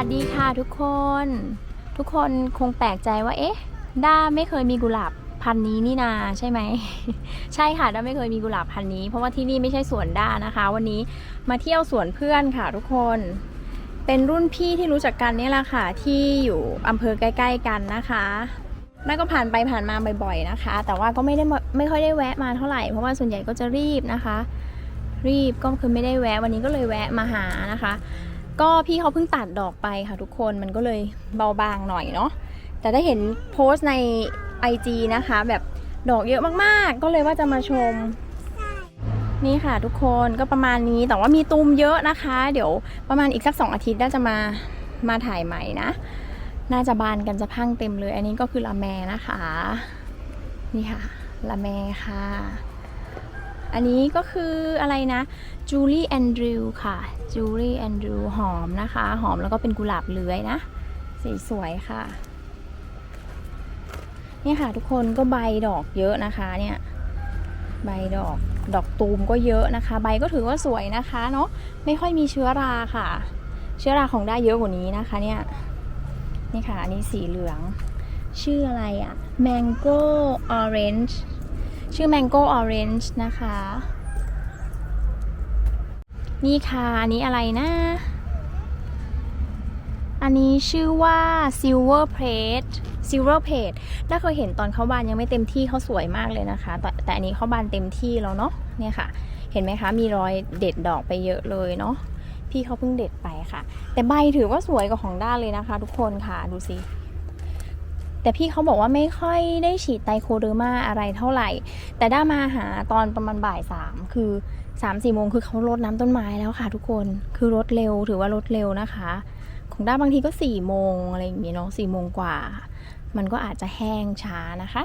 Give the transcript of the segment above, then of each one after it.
ัสดีค่ะทุกคน ทุกคนคงแปลกใจว่า เอ๊ะ ด้าไม่เคยมีกุหลาบพันนี้นี่นาใช่ไหม ใช่ค่ะด้าไม่เคยมีกุหลาบพันนี้ เพราะว่าที่นี่ไม่ใช่สวนด้านะคะ วันนี้มาเที่ยวสวนเพื่อนค่ะทุกคน เป็นรุ่นพี่ที่รู้จักกันนี่แหละค่ะ ที่อยู่อำเภอใกล้ ๆ กันนะคะแม่ก็ผ่านไปผ่านมาบ่อยๆนะคะ แต่ว่าก็ไม่ได้ไม่ค่อยได้แวะมาเท่าไหร่ เพราะว่าส่วนใหญ่ก็จะรีบนะคะ รีบก็คือไม่ได้แวะ วันนี้ก็เลยแวะมาหานะคะ ก็พี่เขาเพิ่งตัดดอกไปค่ะทุกคนมันก็เลยเบาบางหน่อยเนาะแต่ได้เห็นโพสต์ใน IG นะคะ แบบดอกเยอะมากๆ ก็เลยว่าจะมาชม นี่ค่ะทุกคนก็ประมาณนี้แต่ว่ามีตูมเยอะนะคะ เดี๋ยวประมาณอีกสักสองอาทิตย์น่าจะมามาถ่ายใหม่นะ น่าจะบานกันจะพังเต็มเลย อันนี้ก็คือละแมนะคะ นี่ค่ะละแมค่ะ อันนี้ก็คืออะไรนะ จูลี่แอนดรูค่ะ จูลี่แอนดรูหอมนะคะ หอมแล้วก็เป็นกุหลาบเลื้อยนะ สีสวยค่ะเนี่ยค่ะทุกคนก็ใบดอกเยอะนะคะเนี่ย ใบดอก ดอกตูมก็เยอะนะคะ ใบก็ถือว่าสวยนะคะเนาะ ไม่ค่อยมีเชื้อราค่ะ เชื้อราของได้เยอะกว่านี้นะคะเนี่ย นี่ค่ะ อันนี้สีเหลือง ชื่ออะไรอะ mango orange ชื่อ mango orange นะคะ นี่ค่ะ อันนี้อะไรนะ อันนี้ชื่อว่า silver plate silver plate ได้เคยเห็นตอนเขาบานยังไม่เต็มที่เขาสวยมากเลยนะคะ แต่แต่อันนี้เขาบานเต็มที่แล้วเนาะ เนี่ยค่ะ เห็นไหมคะ มีรอยเด็ดดอกไปเยอะเลยเนาะ พี่เขาเพิ่งเด็ดไปค่ะ แต่ใบถือว่าสวยกว่าของด้านเลยนะคะ ทุกคนค่ะ ดูสิแต่พี่เขาบอกว่าไม่ค่อยได้ฉีดไตโคเดอร์มาอะไรเท่าไหร่ แต่ได้มาหาตอนประมาณบ่ายสามคือ สามสี่โมงคือเขารดน้ำต้นไม้แล้วค่ะ ทุกคนคือรดเร็วถือว่ารดเร็วนะคะ ของด้าบางทีก็สี่โมงอะไรอย่างงี้เนาะสี่โมงกว่า มันก็อาจจะแห้งช้านะคะ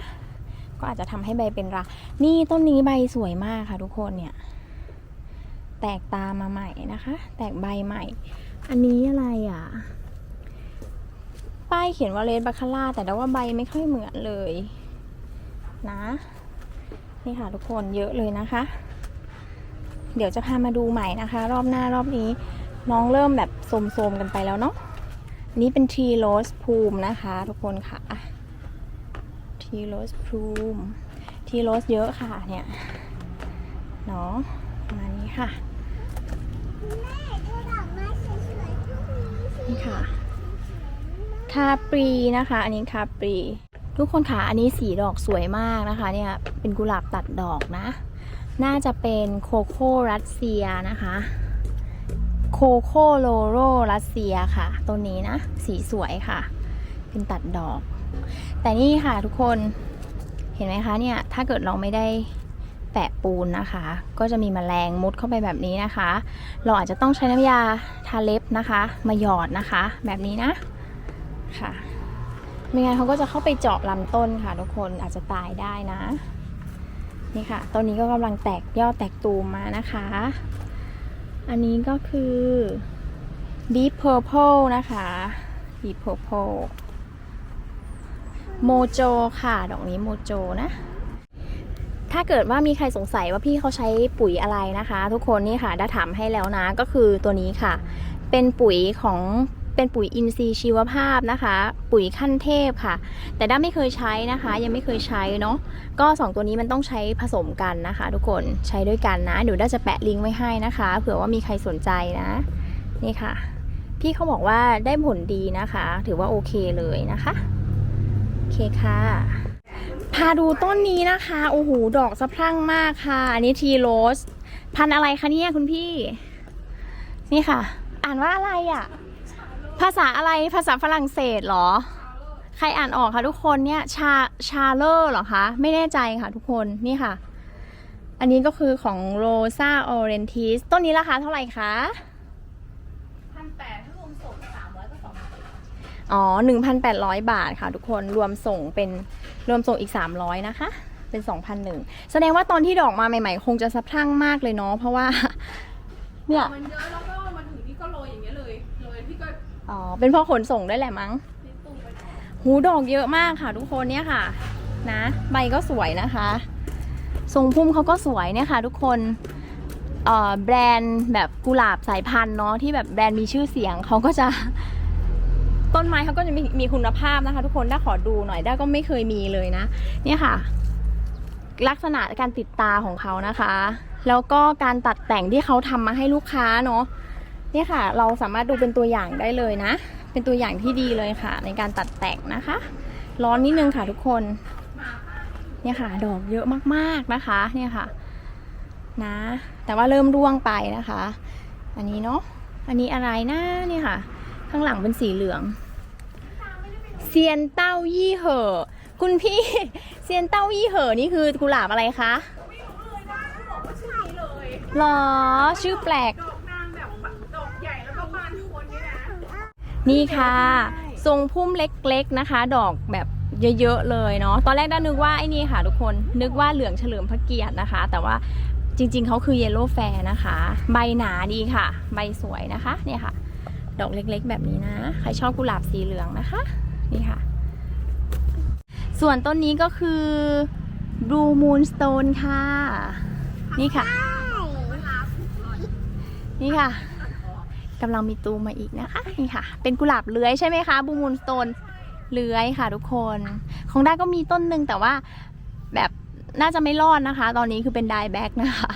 ก็อาจจะทำให้ใบเป็นรัก นี่ต้นนี้ใบสวยมากค่ะ ทุกคนเนี่ย แตกตามาใหม่นะคะ แตกใบใหม่ อันนี้อะไรอะ ป้ายเขียนว่าเลดบาคาร่าแต่ด้าว่าใบไม่ค่อยเหมือนเลย นะ นี่ค่ะทุกคนเยอะเลยนะคะ เดี๋ยวจะพามาดูใหม่นะคะ รอบหน้ารอบนี้น้องเริ่มแบบโสมๆกันไปแล้วเนาะนนี้เป็นทีโรสพูมนะคะ ทุกคนค่ะทีโรสพูมทีโรสเยอะค่ะเนี่ยเนาะประมาณนี้ค่ะนี่ค่ะคาปรีนะคะ อันนี้คาปรี ทุกคนค่ะอันนี้สีดอกสวยมากนะคะ เนี่ยเป็นกุหลาบตัดดอกนะ น่าจะเป็นโคโค่รัสเซียนะคะ โคโค่โลโรรัสเซียค่ะต้นนี้นะ สีสวยค่ะ เป็นตัดดอก แต่นี่ค่ะทุกคนเห็นไหมคะเนี่ย ถ้าเกิดเราไม่ได้แปะปูนนะคะ ก็จะมีแมลงมุดเข้าไปแบบนี้นะคะ เราอาจจะต้องใช้น้ำยาทาเล็บนะคะ มาหยอดนะคะ แบบนี้นะค่ะไม่งั้นเขาก็จะเข้าไปเจาะลำต้นค่ะทุกคนอาจจะตายได้นะ นี่ค่ะต้นนี้ก็กำลังแตกยอดแตกตูมมานะคะ อันนี้ก็คือ Deep Purple นะคะ Deep Purple โมโจค่ะ ดอกนี้โมโจนะ ถ้าเกิดว่ามีใครสงสัยว่าพี่เขาใช้ปุ๋ยอะไรนะคะ ทุกคนนี่ค่ะได้ถามให้แล้วนะ ก็คือตัวนี้ค่ะ เป็นปุ๋ยของ เป็นปุ๋ยอินทรีย์ชีวภาพนะคะ ปุ๋ยขั้นเทพค่ะ แต่ด้าไม่เคยใช้นะคะ ยังไม่เคยใช้เนาะก็สองตัวนี้มันต้องใช้ผสมกันนะคะ ทุกคนใช้ด้วยกันนะเดี๋ยวด้าจะแปะลิงก์ไว้ให้นะคะ เผื่อว่ามีใครสนใจนะนี่ค่ะ พี่เขาบอกว่าได้ผลดีนะคะ ถือว่าโอเคเลยนะคะโอเคค่ะพาดูต้นนี้นะคะโอ้โหดอกสะพรั่งมากค่ะ อันนี้ทีโรส พันอะไรคะเนี่ยคุณพี่ นี่ค่ะ อ่านว่าอะไรอะ่ะ ภาษาอะไรภาษาฝรั่งเศสเหรอ ใครอ่านออกคะทุกคนเนี่ยชาชาเลอร์เหรอคะ ไม่แน่ใจค่ะทุกคนนี่ค่ะ อันนี้ก็คือของโรซาออเรนทิสต้นนี้ราคาเท่าไหร่คะพันแปดถ้ารวมส่งสามร้อยก็สองพันอ๋อ1,800บาทค่ะทุกคนรวมส่งเป็นรวมส่งอีก300นะคะ เป็น2,001แสดงว่าตอนที่ดอกมาใหม่ๆ คงจะสะพรั่งมากเลยเนาะเพราะว่า เนี่ยมันเยอะแล้วก็ อ๋อ เป็นเพราะขนส่งได้แหละมั้ง หูดอกเยอะมากค่ะ ทุกคนเนี่ยค่ะ นะ ใบก็สวยนะคะทรงพุ่มเขาก็สวยเนี่ยค่ะ ทุกคนแบรนด์แบบกุหลาบสายพันธุ์เนาะที่แบบแบรนด์มีชื่อเสียงเขาก็จะต้นไม้เขาก็จะมีมีคุณภาพนะคะ ทุกคนได้าขอดูหน่อยได้ก็ไม่เคยมีเลยนะ เนี่ยค่ะ ลักษณะการติดตาของเขานะคะ แล้วก็การตัดแต่งที่เขาทำมาให้ลูกค้าเนาะ นี่ยค่ะ เราสามารถดูเป็นตัวอย่างได้เลยนะ เป็นตัวอย่างที่ดีเลยค่ะ ในการตัดแต่งนะคะ ร้อนนิดนึงค่ะทุกคน เนี่ยค่ะ ดอกเยอะมากๆนะคะ เนี่ยค่ะ นะ แต่ว่าเริ่มร่วงไปนะคะ อันนี้เนาะ อันนี้อะไรนะเนี่ยค่ะ ข้างหลังเป็นสีเหลือง เซียนเต้ายี่เหอ คุณพี่ เซียนเต้ายี่เหอ นี่คือกุหลาบอะไรคะไม่รู้เลยนะเขาบอกว่าใช่เลยหรอ ชื่อแปลก ดอกนางแบบดอกใหญ่แล้วก็บานคนนี่นะ นี่ค่ะ ทรงพุ่มเล็กๆนะคะ ดอกแบบเยอะๆเลยเนาะตอนแรกด้านึกว่าไอ้นี่ค่ะทุกคนนึกว่าเหลืองเฉลิมพระเกียรตินะคะ แต่ว่าจริงๆเขาคือเยลโล่แฟร์นะคะ ใบหนาดีค่ะ ใบสวยนะคะเนี่ยค่ะ ดอกเล็กๆ แบบนี้นะ ใครชอบกุหลาบสีเหลืองนะคะ นี่ค่ะ ส่วนต้นนี้ก็คือ Blue Moonstone ค่ะ นี่ค่ะ นี่ค่ะ กำลังมีตูมมาอีกนะคะนี่ค่ะ เป็นกุหลาบเลื้อยใช่ไหมคะบูมูนสโตนเลื้อยค่ะทุกคน ของได้ก็มีต้นหนึ่งแต่ว่าแบบน่าจะไม่รอดนะคะ ตอนนี้คือเป็นไดแบ็กนะคะ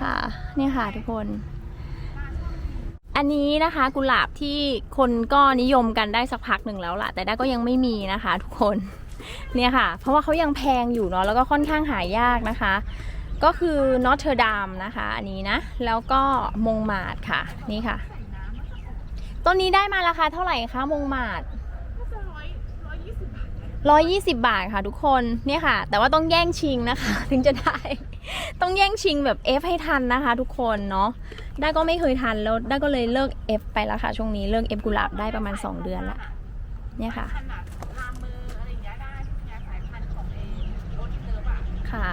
ค่ะนี่ค่ะทุกคน อันนี้นะคะกุหลาบที่คนก็นิยมกันได้สักพักหนึ่งแล้วล่ะ แต่ได้ก็ยังไม่มีนะคะ ทุกคนเนี่ยค่ะ เพราะว่าเขายังแพงอยู่เนาะแล้วก็ค่อนข้างหายากนะคะ ก็คือนอตเทอร์ดามนะคะ อันนี้นะ แล้วก็มงมาดค่ะ นี่ค่ะ ต้นนี้ได้มาราคาเท่าไหร่คะ มงมาดก็จะร้อยร้อยยี่สิบบาทร้อยยี่สิบบาทค่ะทุกคนเนี่ยค่ะ แต่ว่าต้องแย่งชิงนะคะ ถึงจะได้ ต้องแย่งชิงแบบ F ให้ทันนะคะ ทุกคนเนาะได้ก็ไม่เคยทันแล้วได้ก็เลยเลิก F ไปแล้วค่ะ ช่วงนี้เลิก F กุหลาบได้ประมาณ 2 เดือนละเนี่ยค่ะขนาดลามมืออะไรอย่างเงี้ยได้ทุกอย่างสายพันธุ์ของเองโอนิเตอร์ป่ะค่ะ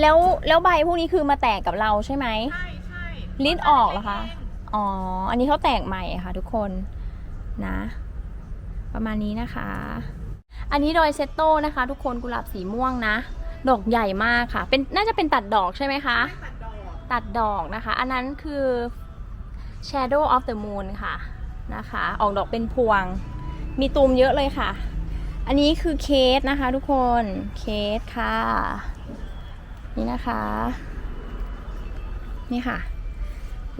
แล้วแล้วใบพวกนี้คือมาแตกกับเราใช่ไหมใช่ใช่ลิ้นออกเหรอคะอ๋ออันนี้เขาแตกใหม่ค่ะ ทุกคนนะ ประมาณนี้นะคะ อันนี้โดยเซตโต้นะคะ ทุกคนกุหลาบสีม่วงนะ ดอกใหญ่มากค่ะ เป็นน่าจะเป็นตัดดอกใช่ไหมคะตัดดอกตัดดอกนะคะ อันนั้นคือ Shadow of the Moon ค่ะนะคะ ออกดอกเป็นพวง มีตูมเยอะเลยค่ะ อันนี้คือเคสนะคะ ทุกคนเคสค่ะ นี่นะคะ นี่ค่ะ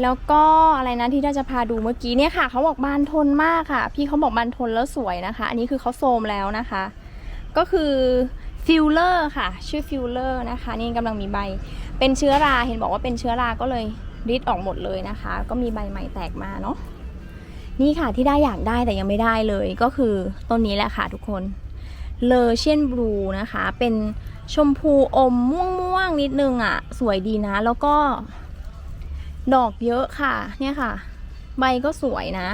แล้วก็อะไรนะที่เราจะพาดูเมื่อกี้เนี่ยค่ะเขาบอกบานทนมากค่ะ พี่เขาบอกบานทนแล้วสวยนะคะ อันนี้คือเขาโซมแล้วนะคะ ก็คือฟิลเลอร์ค่ะ ชื่อฟิลเลอร์นะคะ นี่กำลังมีใบ เป็นเชื้อราเห็นบอกว่าเป็นเชื้อราก็เลยริดออกหมดเลยนะคะ ก็มีใบใหม่แตกมาเนาะนี่ค่ะที่ได้อยากได้แต่ยังไม่ได้เลยก็คือต้นนี้แหละค่ะทุกคนเลอเชียนบลูนะคะ เป็น ชมพูอมม่วงม่วงๆนิดนึงอะ่ะ สวยดีนะ แล้วก็ ดอกเยอะค่ะ เนี่ยค่ะ ใบก็สวยนะ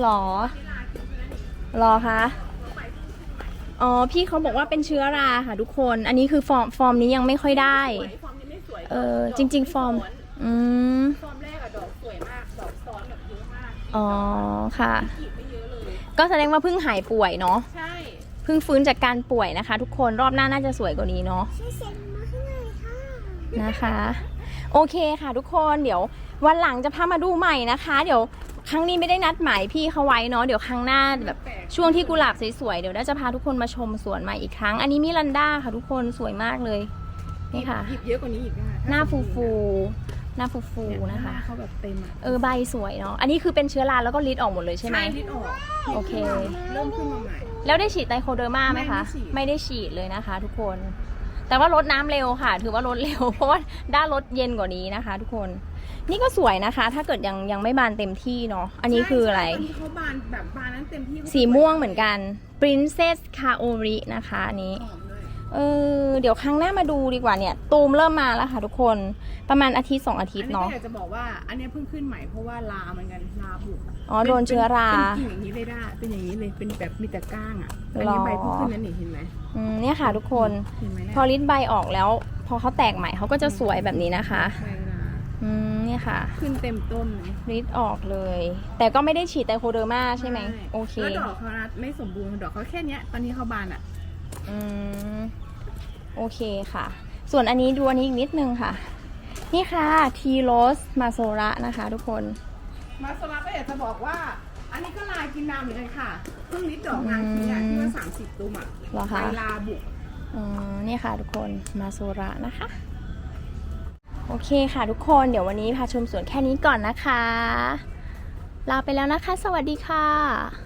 หรอหรอคะอ๋อพี่เขาบอกว่าเป็นเชื้อราค่ะทุกคน อันนี้คือฟอร์มฟอร์มนี้ยังไม่ค่อยได้สวยฟอร์มนี้ไม่สวยเออจริง ๆ ฟอร์ม อืมฟอร์มแรกอะดอกสวยมากดอกซ้อนแบบเยอะมากอ๋อค่ะกีบไม่เยอะเลยก็แสดงว่าเพิ่งหายป่วยเนาะใช่ เพิ่งฟื้นจากการป่วยนะคะ ทุกคนรอบหน้าน่าจะสวยกว่านี้เนาะช่วยเซ็นมาให้หน่อยค่ะนะคะ โอเคค่ะทุกคนเดี๋ยววันหลังจะพามาดูใหม่นะคะ เดี๋ยวครั้งนี้ไม่ได้นัดหมายพี่เขาไว้เนาะเดี๋ยวครั้งหน้าแบบแปลกช่วงที่กุหลาบสวยๆเดี๋ยวน่าจะพาทุกคนมาชมสวนใหม่อีกครั้ง อันนี้มิรันดาค่ะทุกคนสวยมากเลยนี่ค่ะหยิบเยอะกว่านี้อีกได้หน้าฟูฟูๆ หน้าฟูฟูๆนะคะหาเขาแบบเต็มอะเออใบสวยเนาะ อันนี้คือเป็นเชื้อราแล้วก็ลิดออกหมดเลยใช่ไหม ลิดออกโอเค เริ่มขึ้นมาใหม่ แล้วได้ฉีดไตโคเดอร์มาไหมคะ ไม่ได้ฉีด ไม่ได้ฉีดเลยนะคะ ทุกคน แต่ว่าลดน้ำเร็วค่ะ ถือว่าลดเร็ว เพราะว่าด้านลดเย็นกว่านี้นะคะ ทุกคน นี่ก็สวยนะคะ ถ้าเกิดยังยังไม่บานเต็มที่เนาะ อันนี้คืออะไร ใช่ตอนที่เขาบานแบบบานนั้นเต็มที่สีม่วงเหมือนกัน Princess Kaori นะคะอันนี้หอม เลยเออเดี๋ยวครั้งหน้ามาดูดีกว่าเนี่ยตูมเริ่มมาแล้วค่ะทุกคนประมาณอาทิตย์สองอาทิอัตนย์นี้ก็เนาะอยากจะบอกว่าอันนี้เพิ่งขึ้นใหม่เพราะว่าลาเหมือนกันลาบุกอ๋อโดนเชื้อราเป็นกิ่งอย่างนี้เลยได้เป็นอย่างนี้เลยเป็นแบบมีแต่ก้างอะอันนี้ใบเพิ่งขึ้นนั่นนี่เห็นไหมอืมเนี่ยค่ะทุกคนเห็นไหมเนี่ยพอลิดใบออกแล้ว พอเขาแตกใหม่เขาก็จะสวยแบบนี้นะคะใบลาอืมเนี่ยค่ะ ขึ้นเต็มต้นเลยริดออกเลย แต่ก็ไม่ได้ฉีดไตโคเดอร์มาใช่ไหมโอเคแล้วดอกเขานะไม่สมบูรณ์ดอกเขาแค่เนี้ยตอนนี้เขาบานอะอืม โอเคค่ะ ส่วนอันนี้ดูอันนี้อีกนิดนึงค่ะ นี่ค่ะทีโรสมาโซระนะคะทุกคน มาโซลาก็อยากจะบอกว่า อันนี้ก็ลายกินน้ำเหมือนกันค่ะเพิ่งนิดดอกงานทีอะที่ว่าสามสิบตุ้มอะเหรอคะใบลาบุก อืมนี่ค่ะทุกคนมาโซระนะคะ โอเคค่ะทุกคนเดี๋ยววันนี้พาชมสวนแค่นี้ก่อนนะคะ ลาไปแล้วนะคะ สวัสดีค่ะ